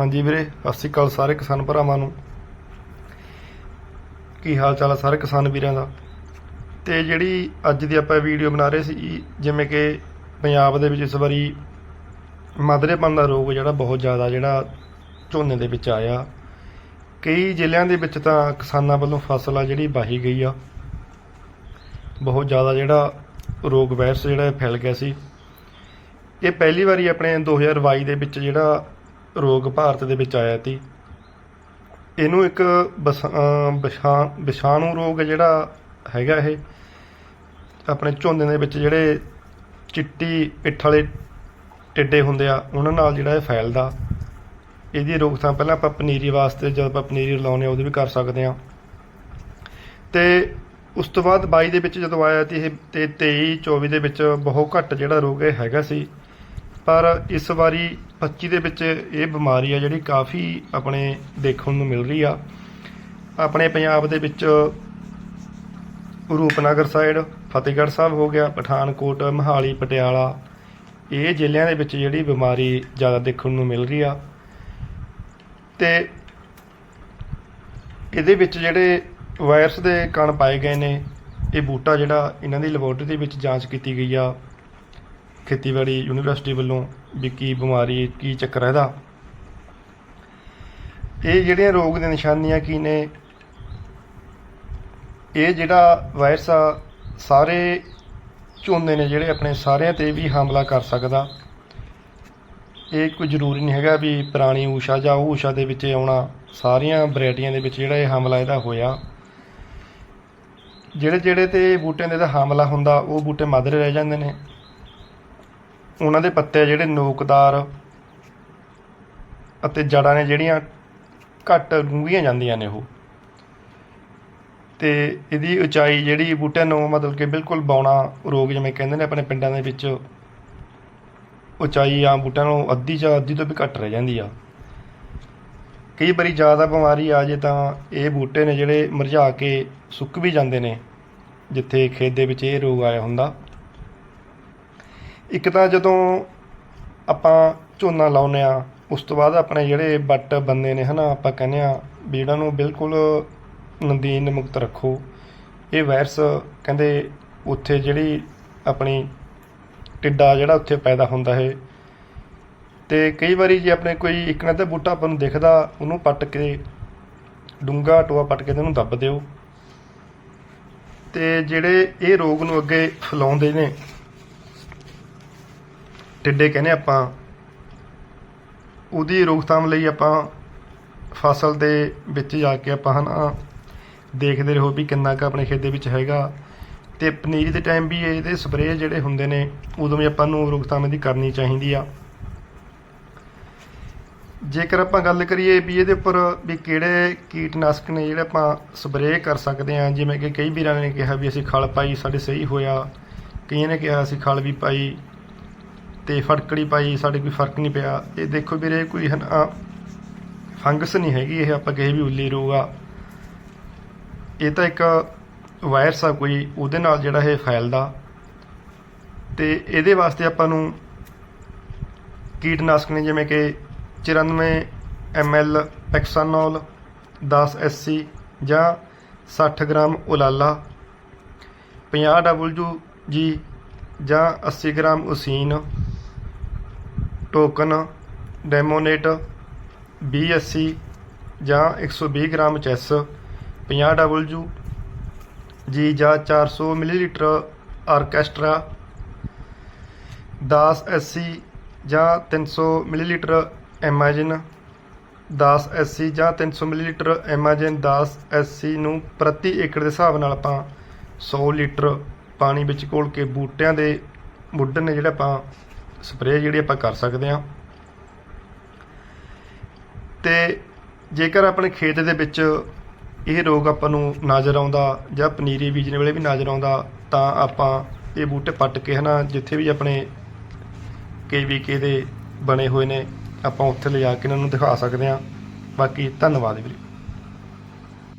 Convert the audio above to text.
ਹਾਂਜੀ ਵੀਰੇ, ਸਤਿ ਸ਼੍ਰੀ ਅਕਾਲ ਸਾਰੇ ਕਿਸਾਨ ਭਰਾਵਾਂ ਨੂੰ। ਕੀ ਹਾਲ ਚਾਲ ਆ ਸਾਰੇ ਕਿਸਾਨ ਵੀਰਾਂ ਦਾ? ਤੇ ਜਿਹੜੀ ਅੱਜ ਦੀ ਆਪਾਂ ਵੀਡੀਓ ਬਣਾ ਰਹੇ ਸੀ, ਜਿਵੇਂ ਕਿ ਪੰਜਾਬ ਦੇ ਵਿੱਚ ਇਸ ਵਾਰੀ ਮਧਰੇਪਨ ਦਾ ਰੋਗ ਜਿਹੜਾ ਬਹੁਤ ਜ਼ਿਆਦਾ ਜਿਹੜਾ ਝੋਨੇ ਦੇ ਵਿੱਚ ਆਇਆ। ਕਈ ਜ਼ਿਲ੍ਹਿਆਂ ਦੇ ਵਿੱਚ ਤਾਂ ਕਿਸਾਨਾਂ ਵੱਲੋਂ ਫਸਲ ਆ ਜਿਹੜੀ ਵਾਹੀ ਗਈ ਆ। ਬਹੁਤ ਜ਼ਿਆਦਾ ਜਿਹੜਾ ਰੋਗ ਵਾਇਰਸ ਜਿਹੜਾ ਫੈਲ ਗਿਆ ਸੀ। ਇਹ ਪਹਿਲੀ ਵਾਰੀ ਆਪਣੇ 2022 ਦੇ ਵਿੱਚ ਜਿਹੜਾ ਰੋਗ ਭਾਰਤ ਦੇ ਵਿੱਚ ਆਇਆ ਸੀ। ਇਹਨੂੰ ਇੱਕ ਬਸ- ਅਮ ਵਿਸ਼ਾ- ਵਿਸ਼ਾਣੂ ਰੋਗ ਜਿਹੜਾ ਹੈਗਾ ਇਹ, ਆਪਣੇ ਝੋਨੇ ਦੇ ਵਿੱਚ ਜਿਹੜੇ ਚਿੱਟੀ ਪਿੱਠ ਵਾਲੇ ਟਿੱਡੇ ਹੁੰਦੇ ਆ, ਉਹਨਾਂ ਨਾਲ ਜਿਹੜਾ ਇਹ ਫੈਲਦਾ। ਇਹਦੀ ਰੋਕਥਾਮ ਪਹਿਲਾਂ ਆਪਾਂ ਪਨੀਰੀ ਵਾਸਤੇ, ਜਦੋਂ ਆਪਾਂ ਪਨੀਰੀ ਲਾਉਂਦੇ ਆ ਉਹਦੇ ਵੀ ਕਰ ਸਕਦੇ ਆ ਤੇ ਉਸ ਤੋਂ ਬਾਅਦ 22 ਦੇ ਵਿੱਚ ਜਦੋਂ ਆਇਆ ਤੇ ਇਹ ਤੇ 23 24 ਦੇ ਵਿੱਚ ਬਹੁਤ ਘੱਟ ਜਿਹੜਾ ਰੋਗ ਇਹ ਹੈਗਾ ਸੀ। ਪਰ ਇਸ ਵਾਰੀ 25 ਦੇ ਵਿੱਚ ਇਹ ਬਿਮਾਰੀ ਆ ਜਿਹੜੀ ਕਾਫੀ ਆਪਣੇ ਦੇਖਣ ਨੂੰ ਮਿਲ ਰਹੀ ਆ। ਆਪਣੇ ਪੰਜਾਬ ਦੇ ਵਿੱਚ ਰੂਪਨਗਰ ਸਾਈਡ ਫਤਿਹਗੜ੍ਹ ਸਾਹਿਬ ਹੋ ਗਿਆ, ਪਠਾਨਕੋਟ, ਮਹਾਲੀ, ਪਟਿਆਲਾ, ਇਹ ਜ਼ਿਲ੍ਹਿਆਂ ਦੇ ਵਿੱਚ ਜਿਹੜੀ ਬਿਮਾਰੀ ਜ਼ਿਆਦਾ ਦੇਖਣ ਨੂੰ ਮਿਲ ਰਹੀ ਆ। ਤੇ ਇਹਦੇ ਵਿੱਚ ਜਿਹੜੇ ਵਾਇਰਸ ਦੇ ਕਣ ਪਾਏ ਗਏ ਨੇ, ਇਹ ਬੂਟਾ ਜਿਹੜਾ ਇਹਨਾਂ ਦੀ ਲੈਬੋਰਟਰੀ ਦੇ ਵਿੱਚ ਜਾਂਚ ਕੀਤੀ ਗਈ ਆ। ਖੇਤੀਬਾੜੀ ਯੂਨੀਵਰਸਿਟੀ ਵੱਲੋਂ ਵੀ ਕੀ ਬਿਮਾਰੀ, ਕੀ ਚੱਕਰ ਹੈ ਇਹਦਾ? ਇਹ ਜਿਹੜੀਆਂ ਰੋਗ ਦੀਆਂ ਨਿਸ਼ਾਨੀਆਂ ਕੀ ਨੇ, ਇਹ ਜਿਹੜਾ ਵਾਇਰਸ ਆ, ਸਾਰੇ ਝੋਨੇ ਨੇ ਜਿਹੜੇ ਆਪਣੇ ਸਾਰਿਆਂ ਤੇ ਵੀ ਹਮਲਾ ਕਰ ਸਕਦਾ। ਇਹ ਕੋਈ ਜ਼ਰੂਰੀ ਨਹੀਂ ਹੈਗਾ ਵੀ ਪੁਰਾਣੀ ਊਸ਼ਾ ਜਾਂ ਉਹ ਊਸ਼ਾ ਦੇ ਵਿੱਚ ਆਉਣਾ, ਸਾਰੀਆਂ ਵੈਰਾਈਟੀਆਂ ਦੇ ਵਿੱਚ ਜਿਹੜਾ ਇਹ ਹਮਲਾ ਇਹਦਾ ਹੋਇਆ। ਜਿਹੜੇ ਜਿਹੜੇ ਤੇ ਬੂਟਿਆਂ ਦੇ ਦਾ ਹਮਲਾ ਹੁੰਦਾ, ਉਹ ਬੂਟੇ ਮੱਧਰੇ ਰਹਿ ਜਾਂਦੇ ਨੇ। ਉਹਨਾਂ ਦੇ ਪੱਤੇ ਜਿਹੜੇ ਨੋਕਦਾਰ ਅਤੇ ਜੜਾਂ ਨੇ ਜਿਹੜੀਆਂ ਘੱਟ ਡੂੰਘੀਆਂ ਜਾਂਦੀਆਂ ਨੇ ਉਹ। ਤੇ ਇਹਦੀ ਉਚਾਈ ਜਿਹੜੀ ਬੂਟਿਆਂ ਨੂੰ ਮਤਲਬ ਕਿ ਬਿਲਕੁਲ ਬੌਣਾ ਰੋਗ ਜਿਵੇਂ ਕਹਿੰਦੇ ਨੇ ਆਪਣੇ ਪਿੰਡਾਂ ਦੇ ਵਿੱਚ, ਉਚਾਈ ਆ ਬੂਟਿਆਂ ਨੂੰ ਅੱਧੀ ਜਾਂ ਅੱਧੀ ਤੋਂ ਵੀ ਘੱਟ ਰਹਿ ਜਾਂਦੀ ਆ। ਕਈ ਵਾਰੀ ਜ਼ਿਆਦਾ ਬਿਮਾਰੀ ਆ ਜੇ ਤਾਂ ਇਹ ਬੂਟੇ ਨੇ ਜਿਹੜੇ ਮਰਝਾ ਕੇ ਸੁੱਕ ਵੀ ਜਾਂਦੇ ਨੇ, ਜਿੱਥੇ ਖੇਤ ਦੇ ਵਿੱਚ ਇਹ ਰੋਗ ਆਇਆ ਹੁੰਦਾ। ਇੱਕ ਤਾਂ ਜਦੋਂ ਆਪਾਂ ਝੋਨਾ ਲਾਉਨੇ ਆ ਉਸ ਤੋਂ ਬਾਅਦ ਆਪਣੇ ਜਿਹੜੇ ਬੱਟ ਬੰਦੇ ਨੇ ਹਨਾ, ਆਪਾਂ ਕਹਿੰਦੇ ਆ ਵੀ ਇਹਨਾਂ ਨੂੰ ਬਿਲਕੁਲ ਨਦੀਨ ਮੁਕਤ ਰੱਖੋ। ਇਹ ਵਾਇਰਸ ਕਹਿੰਦੇ ਉੱਥੇ ਜਿਹੜੀ ਆਪਣੀ ਟਿੱਡਾ ਜਿਹੜਾ ਉੱਥੇ ਪੈਦਾ ਹੁੰਦਾ ਹੈ। ਤੇ ਕਈ ਵਾਰੀ ਜੇ ਆਪਣੇ ਕੋਈ ਇੱਕ ਨਾ ਤਾਂ ਬੂਟਾ ਆਪਾਂ ਨੂੰ ਦਿਖਦਾ, ਉਹਨੂੰ ਪੱਟ ਕੇ ਡੂੰਗਾ ਟੋਆ ਪੱਟ ਕੇ ਤੇ ਉਹਨੂੰ ਦੱਬ ਦਿਓ। ਤੇ ਜਿਹੜੇ ਇਹ ਰੋਗ ਨੂੰ ਅੱਗੇ ਫੈਲਾਉਂਦੇ ਨੇ ਟਿੱਡੇ ਕਹਿੰਦੇ ਆਪਾਂ, ਉਹਦੀ ਰੋਕਥਾਮ ਲਈ ਆਪਾਂ ਫਸਲ ਦੇ ਵਿੱਚ ਜਾ ਕੇ ਆਪਾਂ ਹਨਾ ਦੇਖਦੇ ਰਹੋ ਵੀ ਕਿੰਨਾ ਕੁ ਆਪਣੇ ਖੇਤ ਦੇ ਵਿੱਚ ਹੈਗਾ। ਤੇ ਪਨੀਰੀ ਦੇ ਟਾਈਮ ਵੀ ਇਹਦੇ ਸਪਰੇਅ ਜਿਹੜੇ ਹੁੰਦੇ ਨੇ, ਉਦੋਂ ਵੀ ਆਪਾਂ ਨੂੰ ਰੋਕਥਾਮ ਇਹਦੀ ਕਰਨੀ ਚਾਹੀਦੀ ਆ। ਜੇਕਰ ਆਪਾਂ ਗੱਲ ਕਰੀਏ ਵੀ ਇਹਦੇ ਉੱਪਰ ਵੀ ਕਿਹੜੇ ਕੀਟਨਾਸ਼ਕ ਨੇ ਜਿਹੜੇ ਆਪਾਂ ਸਪਰੇਅ ਕਰ ਸਕਦੇ ਆ ਜਿਵੇਂ ਕਿ ਕਈ ਵੀਰਾਂ ਨੇ ਕਿਹਾ ਵੀ ਅਸੀਂ ਖਲ ਪਾਈ, ਸਾਡੇ ਸਹੀ ਹੋਇਆ। ਕਈਆਂ ਨੇ ਕਿਹਾ ਅਸੀਂ ਖਲ ਵੀ ਪਾਈ। ਤੇ ਫੜਕੜੀ ਪਾਈ, ਸਾਡੇ ਕੋਈ ਫ਼ਰਕ ਨਹੀਂ ਪਿਆ। ਇਹ ਦੇਖੋ ਵੀਰੇ, ਕੋਈ ਹਨ, ਫੰਗਸ ਨਹੀਂ ਹੈਗੀ ਇਹ, ਆਪਾਂ ਕਹੇ ਵੀ ਉੱਲੀ ਰੋਗ ਇਹ ਤਾਂ ਇੱਕ ਵਾਇਰਸ ਆ ਕੋਈ, ਉਹਦੇ ਨਾਲ ਜਿਹੜਾ ਇਹ ਫੈਲਦਾ। ਤੇ ਇਹਦੇ ਵਾਸਤੇ ਆਪਾਂ ਨੂੰ ਕੀਟਨਾਸ਼ਕ ਨੇ, ਜਿਵੇਂ ਕਿ 94 ml ਪੈਕਸਾਨੋਲ 10 SC ਜਾਂ 60 ਗ੍ਰਾਮ ਉਲਾਲਾ 50 ਡਬਲਯੂ ਜੀ ਜਾਂ 80 ਗ੍ਰਾਮ ਉਸੀਨ। ਟੋਕਨ ਡੈਮੋਨੇਟ 2080 ਜਾਂ 120 ਗ੍ਰਾਮ ਚੈਸ 50 ਡਬਲਯੂ ਜੀ ਜਾਂ ਚਾਰ 400 ਮਿਲੀਲੀਟਰ ਆਰਕੈਸਟਰਾ 10 ਐਸਸੀ ਜਾਂ 300 ਮਿਲੀਲੀਟਰ ਐਮਾਜਨ 10 ਐਸਸੀ ਜਾਂ 300 ਮਿਲੀਲੀਟਰ ਐਮਾਜਨ 10 ਐਸਸੀ ਨੂੰ ਪ੍ਰਤੀ ਏਕੜ ਦੇ ਹਿਸਾਬ ਨਾਲ ਆਪਾਂ 100 ਲੀਟਰ ਪਾਣੀ ਵਿੱਚ ਘੋਲ ਕੇ ਬੂਟਿਆਂ ਦੇ ਮੁੱਢ ਨੇ ਜਿਹੜਾ ਆਪਾਂ ਸਪਰੇਅ ਜਿਹੜੀ ਆਪਾਂ ਕਰ ਸਕਦੇ ਹਾਂ। ਤੇ ਜੇਕਰ ਆਪਣੇ ਖੇਤ ਦੇ ਵਿੱਚ ਇਹ ਰੋਗ ਆਪਾਂ ਨੂੰ ਨਜ਼ਰ ਆਉਂਦਾ ਜਾਂ ਪਨੀਰੀ ਬੀਜਣ ਵੇਲੇ ਵੀ ਨਜ਼ਰ ਆਉਂਦਾ, ਤਾਂ ਆਪਾਂ ਇਹ ਬੂਟੇ ਪੱਟ ਕੇ ਹਨਾ, ਜਿੱਥੇ ਵੀ ਆਪਣੇ ਕੇਵੀਕੇ ਦੇ ਬਣੇ ਹੋਏ ਨੇ, ਆਪਾਂ ਉੱਥੇ ਲਿਜਾ ਕੇ ਇਹਨਾਂ ਨੂੰ ਦਿਖਾ ਸਕਦੇ ਹਾਂ। ਬਾਕੀ ਧੰਨਵਾਦ ਵੀਰੇ।